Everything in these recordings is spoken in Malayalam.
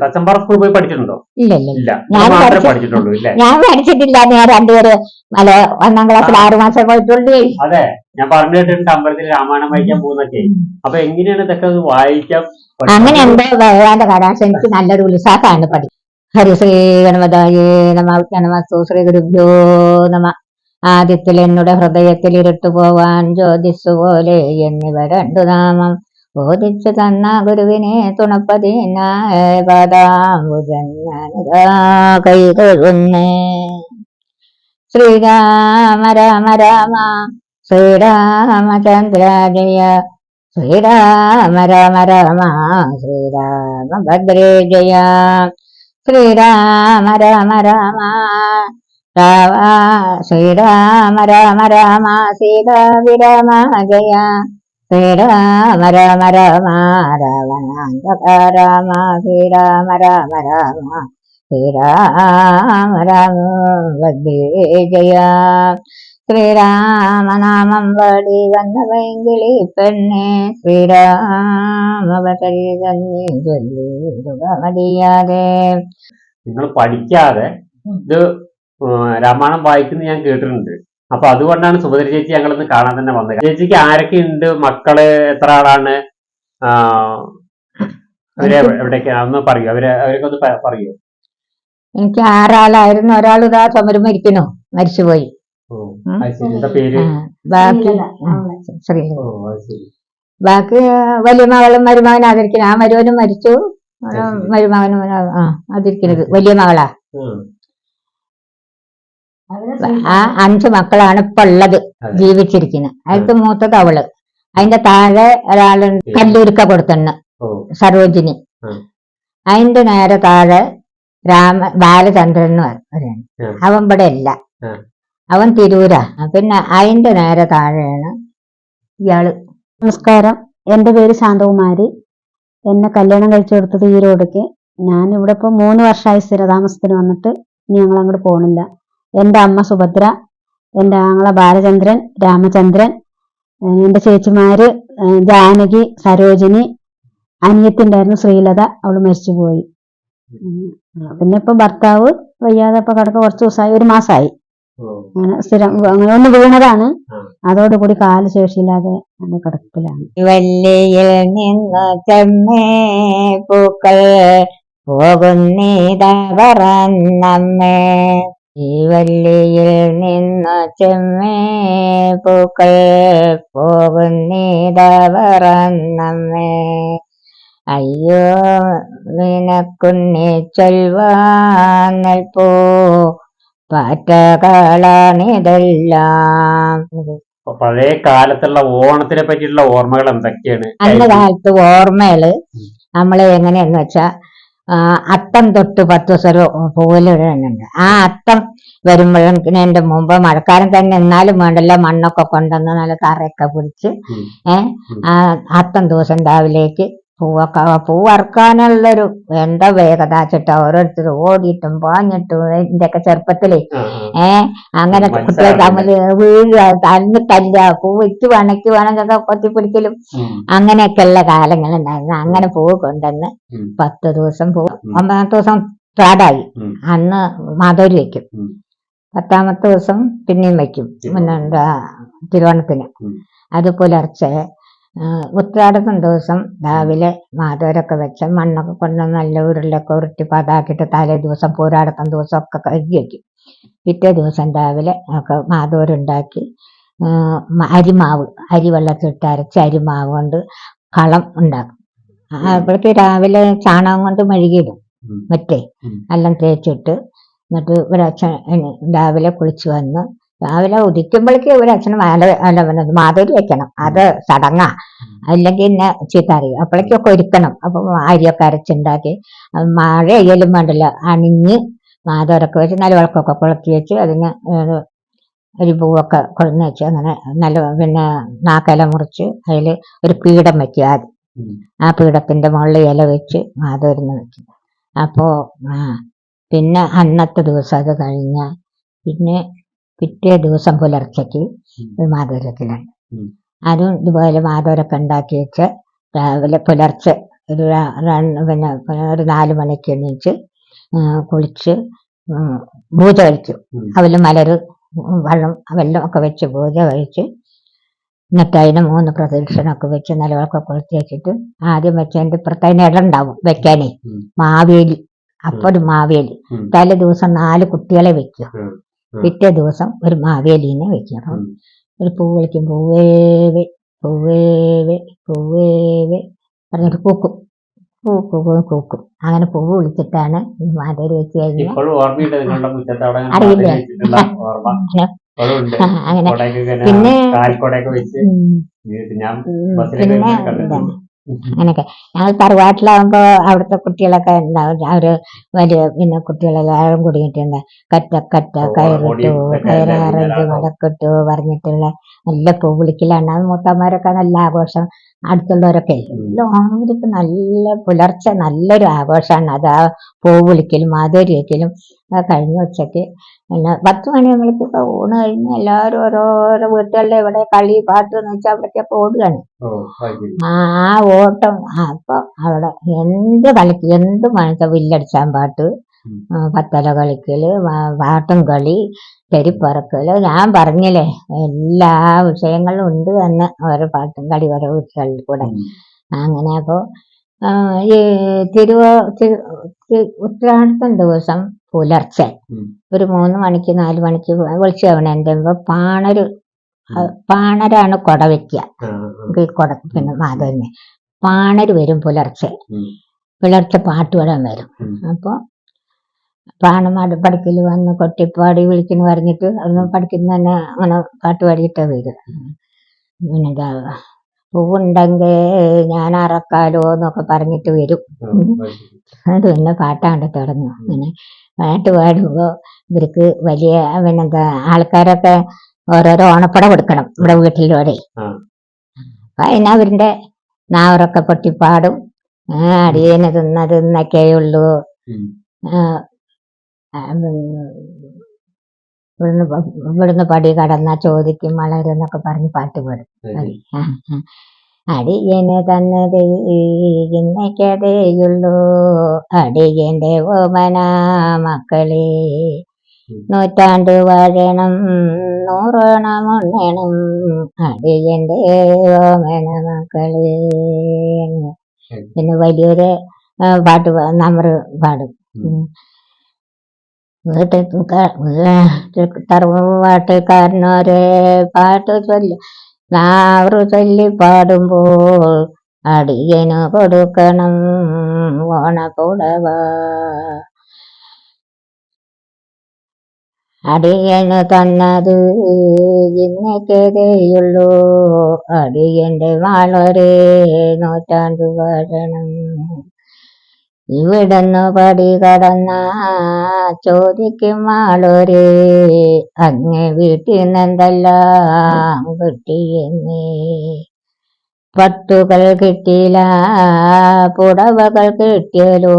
തച്ചമ്പാറ സ്കൂളിൽ പോയി പഠിച്ചിട്ടുണ്ടോ? ഇല്ല ഞാൻ മാത്രമേ പഠിച്ചിട്ടുള്ളൂ ഇല്ലേ? ഞാൻ പഠിച്ചിട്ടില്ല. ഞാൻ രണ്ടുപേര് അല്ല ഒന്നാം ക്ലാസ്സിൽ ആറു മാസം പോയിട്ടുള്ളൂ. അതെ. ഞാൻ പറഞ്ഞു കേട്ടിട്ടുണ്ട് അമ്പലത്തിൽ രാമായണം വായിക്കാൻ പോകുന്നൊക്കെ. അപ്പൊ എങ്ങനെയാണ് ഇതൊക്കെ ഒന്ന് വായിക്കാൻ അങ്ങനെ എന്തോ ഭഗവാന്റെ കടാശം എനിക്ക് നല്ലൊരു ഉത്സാഹമാണ് പഠി ഹരിശ്രീ ഗണപതായേ നമ നമസ്തു ശ്രീ ഗുരുഭ്യോ നമ. ആദ്യത്തിൽ എന്നുടെ ഹൃദയത്തിൽ ഇരുട്ടു പോവാൻ ജ്യോതിസ് പോലെ എന്നിവ രണ്ടു നാമം. ബോധിച്ചു തന്ന ഗുരുവിനെ തുണപ്പതിനായ പദാംബുജൻ ഞാനിതാ ശ്രീരാമ രാമ രാമ ശ്രീരാമചന്ദ്ര ജയ ശ്രീരാമ രാമ രാമ ശ്രീരാമ ഭദ്രേ ജയ ശ്രീരാമ രാമ രാമ രാവ ശ്രീരാമ രാമ രാമ സീതാ വിരാമ ജയ. ശ്രീരാമ രാമ രാമ രാവണാന്തക മര രാമ രാമ ശ്രീരാമ രാമ ജയ ശ്രീരാമനാമം വടി വന്നവെങ്കിളി പെണ്ണെ ശ്രീരാമവതരി തന്നെ ചൊല്ലിടുക മടിയാതെ നിങ്ങൾ പഠിക്കാതെ ഇത് രാമായണം വായിക്കുന്നത് ഞാൻ കേട്ടിട്ടുണ്ട് അപ്പൊ അതുകൊണ്ടാണ് സുഭദ്ര ചേച്ചി ഞങ്ങളിന്ന് കാണാൻ തന്നെ വന്നത്. ചേച്ചിക്ക് ആരൊക്കെ ഉണ്ട്? മക്കൾ എത്ര ആളാണ്? അവരെ ഒന്ന് പറയൂ. അവരെ അവരൊക്കെ ഒന്ന് പറയൂ. എനിക്ക് ആറാളായിരുന്നു. ഒരാൾ ഇതാ ചുമര് മരിക്കണോ മരിച്ചുപോയി. ഓ, ശരി. എന്താ പേര്? ബാക്കി ആ, ശ്രീ ഓ ശരി ബാക്കി വലിയ മകളും മരുമകൻ ആദരിക്കണം ആ മരുവനും മരിച്ചു. മരുമകനും ആ അതിരിക്കുന്നത് വലിയ മകളാ. ആ അഞ്ച് മക്കളാണ് ഇപ്പൊ ഉള്ളത് ജീവിച്ചിരിക്കുന്ന ജീവിച്ചിരിക്കുന്നത്. അതിൽ മൂത്തത് അവൾ. അതിന്റെ താഴെ ഒരാൾ കല്ലൂരിക്ക കൊടുത്തണ് സരോജിനി. അതിന്റെ നേരെ താഴെ രാമ ബാലചന്ദ്രൻ എന്ന് പറയുന്നത് അവൻ ഇവിടെ ഇല്ല. അവൻ തിരൂരാ. പിന്നെ അതിന്റെ നേരെ താഴെയാണ് ഇയാൾ. നമസ്കാരം. എന്റെ പേര് ശാന്തകുമാരി. എന്നെ കല്യാണം കഴിച്ചു കൊടുത്തത് ഈരോടേക്ക് ഞാൻ ഇവിടെ ഇപ്പോൾ മൂന്ന് വർഷമായി സ്ഥിരതാമസത്തിന് വന്നിട്ട് ഇനി ഞങ്ങൾ അങ്ങോട്ട് പോകണില്ല എന്റെ അമ്മ സുഭദ്ര എന്റെ ആങ്ങള ബാലചന്ദ്രൻ രാമചന്ദ്രൻ എന്റെ ചേച്ചിമാര് ജാനകി സരോജിനി അനിയത്തിണ്ടായിരുന്നു ശ്രീലത അവൾ മരിച്ചുപോയി. പിന്നെ ഇപ്പൊ ഭർത്താവ് വയ്യാതെ ഇപ്പൊ കിടക്ക കുറച്ച് ദിവസമായി ഒരു മാസമായി അങ്ങനെ സ്ഥിരം അങ്ങനെ ഒന്ന് വീണതാണ്. അതോടുകൂടി കാൽ ശേഷിയില്ലാതെ അങ്ങനെ കിടപ്പിലാണ്. വല്ലിയിൽ നിന്ന് ചെമ്മേ പൂക്കൾ പോകുന്നീത പറന്നമ്മേ ഈ വല്ലിയിൽ നിന്ന് ചെമ്മേ പൂക്കൾ പോകുന്നീത പറന്നമ്മേ അയ്യോ നിനക്കുന്നി ചൊൽവാനൽ പോ പാറ്റകളാണിതെല്ലാം. പഴയ കാലത്തുള്ള ഓണത്തിനെ പറ്റിയിട്ടുള്ള ഓർമ്മകൾ എന്തൊക്കെയാണ്? അന്ന കാലത്ത് ഓർമ്മകൾ നമ്മൾ എങ്ങനെയെന്ന് വെച്ചാ അത്തം തൊട്ട് പത്ത് ദിവസം പോലുണ്ട് ആ അത്തം വരുമ്പോഴേക്കിന് മുമ്പ് മഴക്കാലം തന്നെ എന്നാലും വേണ്ടല്ല മണ്ണൊക്കെ കൊണ്ടുവന്ന് നല്ല തറയൊക്കെ പിടിച്ച് ഏഹ് ആ അത്തം ദിവസം രാവിലേക്ക് പൂവൊക്കെ പൂ വറുക്കാനുള്ളൊരു എന്താ വേഗത ചിട്ട. ഓരോരുത്തർ ഓടിയിട്ടും പാഞ്ഞിട്ടും ഇതിന്റെയൊക്കെ ചെറുപ്പത്തിലേ. ഏ അങ്ങനെ കുട്ടികൾ തമ്മിൽ വീഴുക തന്നു തല്ല പൂ വെച്ച് വണക്കി വേണമെന്നൊക്കെ കൊത്തിപ്പിടിക്കലും. അങ്ങനെയൊക്കെയുള്ള കാലങ്ങളുണ്ടായിരുന്നു. അങ്ങനെ പൂ കൊണ്ടുവന്ന് പത്ത് ദിവസം പൂ. ഒമ്പതാമത്തെ ദിവസം ഉം. അന്ന് മാധവരി വെക്കും. പത്താമത്തെ ദിവസം പിന്നെയും വെക്കും. പിന്നെ തിരുവോണത്തിന്. അത് പുലർച്ചെ ഉത്രാടത്തിന് ദിവസം രാവിലെ മാധവരൊക്കെ വെച്ച് മണ്ണൊക്കെ കൊണ്ട് നല്ല ഉരുളൊക്കെ ഉരുട്ടി പതാക്കിയിട്ട് തലേ ദിവസം പോരാടത്തം ദിവസം ഒക്കെ കഴുകി വയ്ക്കും പിറ്റേ ദിവസം രാവിലെ ഒക്കെ മാധവരുണ്ടാക്കി അരിമാവ് അരി വെള്ളത്തിലിട്ട് അരച്ച് അരിമാവ് കൊണ്ട് കളം ഉണ്ടാക്കും. അപ്പോഴേക്ക് രാവിലെ ചാണകം കൊണ്ട് മെഴുകിയിടും മറ്റേ എല്ലാം തേച്ചിട്ട്. എന്നിട്ട് ഒരച്ഛൻ രാവിലെ കുളിച്ചു വന്ന് രാവിലെ ഉദിക്കുമ്പോഴേക്ക് അച്ഛന് മാല അല്ല പിന്നെ വെക്കണം. അത് ചടങ്ങാ. അല്ലെങ്കിൽ പിന്നെ ചീത്താറിയും അപ്പോഴേക്കൊക്കെ ഒരുക്കണം. അപ്പൊ അരിയൊക്കെ അരച്ചുണ്ടാക്കി. അത് മഴ അയ്യലും വേണ്ടല്ല. അണിഞ്ഞ് മാതോരൊക്കെ വെച്ച് നല്ല വിളക്കൊക്കെ കൊളുത്തി വെച്ച് അതിന് ഒരു പൂവൊക്കെ കൊള്ളുന്ന വെച്ച് അങ്ങനെ നല്ല പിന്നെ നാക്കല മുറിച്ച് അതിൽ ഒരു പീഠം വെക്കുക ആദ്യം. ആ പീഠത്തിന്റെ മുകളിൽ ഇല വെച്ച് മാതോരുന്ന് വെക്കും. അപ്പോൾ പിന്നെ അന്നത്തെ ദിവസം അത് കഴിഞ്ഞ പിന്നെ പിറ്റേ ദിവസം പുലർച്ചയ്ക്ക് ഉം. അതും ഇതുപോലെ മാധവരൊക്കെ ഉണ്ടാക്കി വെച്ച് രാവിലെ പുലർച്ചെ ഒരു പിന്നെ ഒരു നാല് മണിക്ക് എണീച്ച് കുളിച്ച് പൂജ കഴിച്ചു അവൽ അവൽ മലര് വെള്ളം വെള്ളം ഒക്കെ വെച്ച് പൂജ കഴിച്ച് എന്നിട്ട് അതിന് മൂന്ന് പ്രദക്ഷിണമൊക്കെ വെച്ച് നിലവിളക്കെ കൊളുത്തി വെച്ചിട്ട് ആദ്യം വെച്ചതിന്റെ ഇപ്പുറത്തതിന് ഇടം ഉണ്ടാവും വെക്കാനേ. മാവേലി. അപ്പൊ ഒരു മാവേലി. തലേ ദിവസം നാല് കുട്ടികളെ വെക്കും. പിറ്റേ ദിവസം ഒരു മാവേലീനെ വെക്കും അപ്പം ഒരു പൂ വിളിക്കും. പൂവേവേ പൂവേവേ പൂവേവേ. പറഞ്ഞിട്ട് പൂക്കും. പൂ. കൂക്കും കൂക്കും അങ്ങനെ പൂവ് വിളിച്ചിട്ടാണ് മാതേരി വെച്ച് കഴിഞ്ഞാൽ അങ്ങനെ. അറിയില്ല. പിന്നെ പിന്നെ. അങ്ങനെയൊക്കെ. ഞങ്ങൾ തറവാട്ടിലാവുമ്പോ അവിടുത്തെ കുട്ടികളൊക്കെ ഉണ്ടാവും. അവർ വലിയ പിന്നെ കുട്ടികളെല്ലാവരും കൂടിയിട്ടുണ്ട് കറ്റ കറ്റ കയറിട്ടു കയറാറഞ്ച് മടക്കിട്ടു പറഞ്ഞിട്ടുള്ള നല്ല പൂവിളിക്കലാണ് അത് മൂത്തന്മാരൊക്കെ നല്ല ആഘോഷം. അടുത്തുള്ളവരൊക്കെ. എല്ലാവർക്കും നല്ല പുലർച്ചെ നല്ലൊരു ആഘോഷമാണ്. അത് ആ പൂവിളിക്കലും വിളിക്കലും മാധുരി വയ്ക്കലും ആ കഴിഞ്ഞ ഉച്ചയ്ക്ക് പിന്നെ പത്ത് മണിയാകുമ്പോഴേക്കൊക്കെ ഊണ് കഴിഞ്ഞ് എല്ലാവരും ഓരോരോ വീട്ടുകളിലെ ഇവിടെ കളി പാട്ട് എന്ന് വെച്ചാൽ അവിടേക്കൊക്കെ ഓടുകയാണ്. ആ ഓട്ടം അപ്പൊ അവിടെ എന്ത് കളിക്ക് എന്ത് മണിച്ച വില്ലടിച്ചാൻ പാട്ട് പത്തല കളിക്കൽ പാട്ടും കളി തെരിപ്പറക്കൽ ഞാൻ പറഞ്ഞില്ലേ എല്ലാ വിഷയങ്ങളും ഉണ്ട് തന്നെ ഓരോ പാട്ടും കളി ഓരോ വീട്ടുകളിൽ കൂടെ. അങ്ങനെ അപ്പോ ഈ തിരുവ തിരു- ഉത്രാടത്തം ദിവസം പുലർച്ചെ ഒരു മൂന്ന് മണിക്ക് നാല് മണിക്ക് വിളിച്ചു എന്തെമ്പോ പാണര് പാണരാണ് കൊട വെക്കുക. കൊട പിന്നെ മാധവന് പാണര് വരും പുലർച്ചെ. പുലർച്ചെ പാട്ട് പാടാൻ വരും. ഉം. അപ്പൊ പാണമാട് പഠിക്കൽ വന്ന് കൊട്ടിപ്പാടി വിളിക്കുന്നു പറഞ്ഞിട്ട് അവിടുന്ന് പഠിക്കുന്ന തന്നെ അങ്ങനെ പാട്ട് പാടിയിട്ടാ വരും പിന്നെന്താ പൂവുണ്ടെങ്കിൽ ഞാൻ അറക്കാലോ എന്നൊക്കെ പറഞ്ഞിട്ട് വരും. അത് പിന്നെ പാട്ടാണ്ട് തുടങ്ങും. അങ്ങനെ പാട്ട് പാടുമ്പോൾ ഇവർക്ക് വലിയ പിന്നെന്താ ആൾക്കാരൊക്കെ ഓരോരോ ഓണപ്പട കൊടുക്കണം ഇവിടെ വീട്ടിലൂടെ. അപ്പൊ അതിന് അവരിന്റെ നാവറൊക്കെ പൊട്ടിപ്പാടും. അടിയന് തിന്നത് ഇവിടുന്ന് ഇവിടുന്ന് പടി കടന്ന ചോദിക്കും വളരുന്നൊക്കെ പറഞ്ഞ് പാട്ട് പാടും. അടിയനെ തന്നെ ഇന്നേക്കതേയുള്ളൂ അടിയന്റെ ഓമന മക്കളെ. നൂറ്റാണ്ട് വാഴണം നൂറോണം ഉണ്ണണം. അടിയന്റെ ഓമന മക്കളെ. പിന്നെ വലിയൊരു പാട്ട് നമ്മൾ പാടും ഉം. ഉം. വീട്ടിൽ ക- വീട്ടിൽ തറവാട്ടുകാരനൊരെ പാട്ട് ചൊല്ലി നാവറ് ചൊല്ലി പാടുമ്പോൾ അടിയനു കൊടുക്കണം ഓണപ്പുടവ അടിയന് തന്നത് ഇന്നേക്കേതേയുള്ളൂ അടിയന്റെ വാളൊരേ നൂറ്റാണ്ട് വാഴണം. ഇവിടുന്ന് പടി കടന്ന ചോദിക്കും ആളൊരു. അങ്ങ് വീട്ടിൽ നിന്നെന്തെല്ലാം കിട്ടിയെന്നേ പട്ടുകൾ കിട്ടിയില്ല പുടവകൾ കിട്ടിയല്ലോ.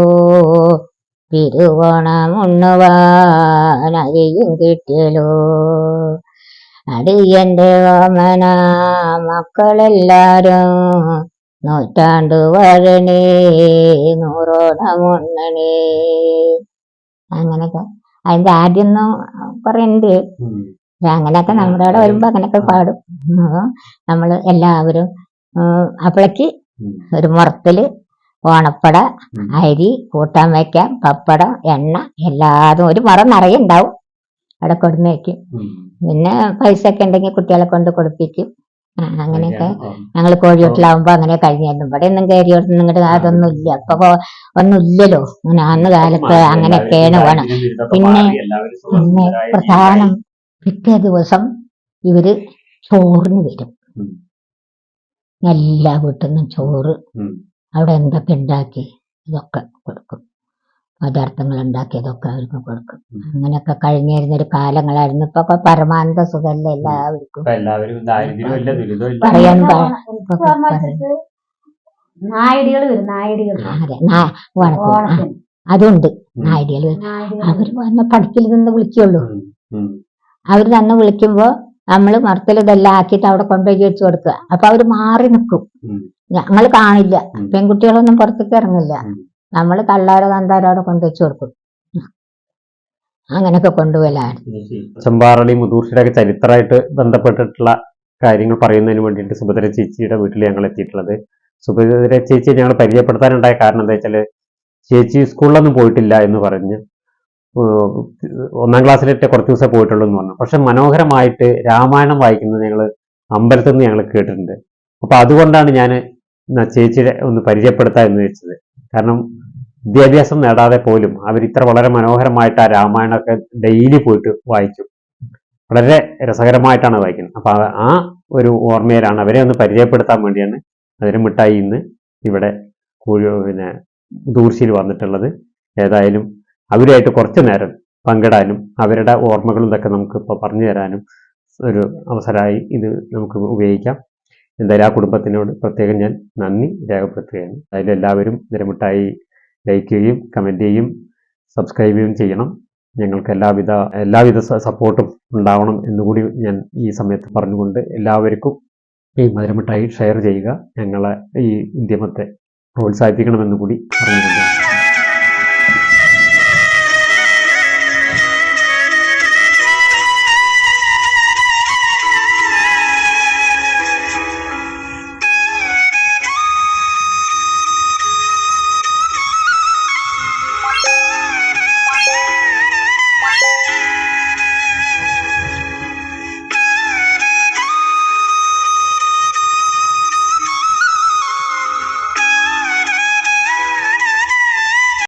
തിരുവോണം ഉണ്ണുവാൻ അരിയും കിട്ടിയല്ലോ. അടിയന്റെ ഓമന മക്കളെല്ലാരും നൂറ്റാണ്ട് വഴണേ നൂറോണം ഉണ്ണണേ അങ്ങനൊക്കെ അതിന്റെ ആദ്യമൊന്നും കുറെ ഉണ്ട് അങ്ങനെയൊക്കെ നമ്മുടെ അവിടെ വരുമ്പോ അങ്ങനെയൊക്കെ പാടും. നമ്മൾ നമ്മൾ എല്ലാവരും അപ്പളക്ക് ഒരു മുറത്തിൽ ഓണപ്പട അരി കൂട്ടാൻ വയ്ക്കാം പപ്പടം എണ്ണ എല്ലാതും. ഒരു മുറം നിറയെ ഉണ്ടാവും. അവിടെ കൊടുന്ന് വെക്കും പിന്നെ പൈസ ഒക്കെ ഉണ്ടെങ്കിൽ കുട്ടികളെ കൊണ്ട് കൊടുപ്പിക്കും. അങ്ങനെയൊക്കെ. ഞങ്ങൾ കോഴിയോട്ടിലാവുമ്പോ അങ്ങനെ കഴിഞ്ഞായിരുന്നു. ഇവിടെ ഒന്നും കയറിയോട്ട് നിങ്ങളുടെ അതൊന്നും ഇല്ല അപ്പൊ ഒന്നും ഇല്ലല്ലോ. അങ്ങനെ അന്ന് കാലത്ത് അങ്ങനെയൊക്കെയാണ് വേണം. പിന്നെ- പിന്നെ പ്രധാനം പിറ്റേ ദിവസം ഇവർ ചോറിന് വരും. എല്ലാ വീട്ടിൽ നിന്നും ചോറ് അവിടെ എന്തൊക്കെ ഉണ്ടാക്കി? ഇതൊക്കെ കൊടുക്കും. പദാർത്ഥങ്ങൾ ഉണ്ടാക്കിയതൊക്കെ അവർക്ക് കൊടുക്കും. അങ്ങനെയൊക്കെ കഴിഞ്ഞിരുന്ന ഒരു കാലങ്ങളായിരുന്നു. ഇപ്പൊ പരമാനന്ദ സുഖമല്ല എല്ലാവർക്കും? പറയാൻ നായിടികൾ വരും നായിടികൾ. അതുണ്ട്. നായിടികൾ അവർ വന്ന പഠിക്കൽ നിന്ന് വിളിക്കുള്ളൂ. അവർ തന്നെ വിളിക്കുമ്പോ നമ്മൾ മറത്തിൽ ഇതെല്ലാം ആക്കിയിട്ട് അവിടെ കൊണ്ടുപോയി വെച്ച് കൊടുക്കുക. അപ്പൊ അവർ മാറി നിൽക്കും ഞങ്ങൾ ഞങ്ങൾ കാണില്ല പെൺകുട്ടികളൊന്നും പുറത്തേക്ക് ഇറങ്ങില്ല. നമ്മൾ തള്ളാരോ തന്താരോ കൊണ്ട് വെച്ച് കൊടുക്കും. അങ്ങനെയൊക്കെ കൊണ്ടുപോലായിരുന്നു ചെമ്പാറളി മുതൂർഷിയുടെ ചരിത്രമായിട്ട് ബന്ധപ്പെട്ടിട്ടുള്ള കാര്യങ്ങൾ പറയുന്നതിന് വേണ്ടിയിട്ട് സുഭദ്ര ചേച്ചിയുടെ വീട്ടിൽ ഞങ്ങൾ എത്തിയിട്ടുള്ളത്. സുഭദ്ര ചേച്ചിയെ ഞങ്ങൾ പരിചയപ്പെടുത്താനുണ്ടായ കാരണം എന്താ വെച്ചാൽ ചേച്ചി സ്കൂളിലൊന്നും പോയിട്ടില്ല എന്ന് പറഞ്ഞ് ഒന്നാം ക്ലാസ്സിലിട്ട് കുറച്ച് ദിവസം പോയിട്ടുള്ളൂ എന്ന് പറഞ്ഞു. പക്ഷെ മനോഹരമായിട്ട് രാമായണം വായിക്കുന്നത് ഞങ്ങൾ അമ്പലത്തിൽ നിന്ന് ഞങ്ങൾ കേട്ടിട്ടുണ്ട്. അപ്പൊ അതുകൊണ്ടാണ് ഞാൻ ചേച്ചിയെ ഒന്ന് പരിചയപ്പെടുത്താൻ എന്ന് വെച്ചത്. കാരണം വിദ്യാഭ്യാസം നേടാതെ പോലും അവർ ഇത്ര വളരെ മനോഹരമായിട്ട് ആ രാമായണമൊക്കെ ഡെയിലി പോയിട്ട് വായിക്കും വളരെ രസകരമായിട്ടാണ് വായിക്കുന്നത്. അപ്പൊ ആ- ഒരു ഓർമ്മയിലാണ് അവരെ ഒന്ന് പരിചയപ്പെടുത്താൻ വേണ്ടിയാണ് അതിന് മിഠായി ഇന്ന് ഇവിടെ പിന്നെ ദൂർശിയിൽ വന്നിട്ടുള്ളത്. ഏതായാലും അവരുമായിട്ട് കുറച്ചു നേരം പങ്കിടാനും അവരുടെ ഓർമ്മകളും ഇതൊക്കെ നമുക്ക് ഇപ്പോൾ പറഞ്ഞു തരാനും ഒരു അവസരമായി ഇത് നമുക്ക് ഉപയോഗിക്കാം. എന്തായാലും ആ കുടുംബത്തിനോട് പ്രത്യേകം ഞാൻ നന്ദി രേഖപ്പെടുത്തുകയാണ്. അതിലെല്ലാവരും നിരമിട്ടായി ലൈക്ക് ചെയ്യുകയും കമന്റ് ചെയ്യുകയും സബ്സ്ക്രൈബ് ചെയ്യുകയും ചെയ്യണം. ഞങ്ങൾക്ക് എല്ലാവിധ എല്ലാവിധ സപ്പോർട്ടും ഉണ്ടാവണം എന്നുകൂടി ഞാൻ ഈ സമയത്ത് പറഞ്ഞുകൊണ്ട് എല്ലാവർക്കും ഈ മധുരമിഠായി ഷെയർ ചെയ്യുക. ഞങ്ങളെ ഈ ഉദ്യമത്തെ പ്രോത്സാഹിപ്പിക്കണമെന്നുകൂടി പറഞ്ഞുകൊണ്ട്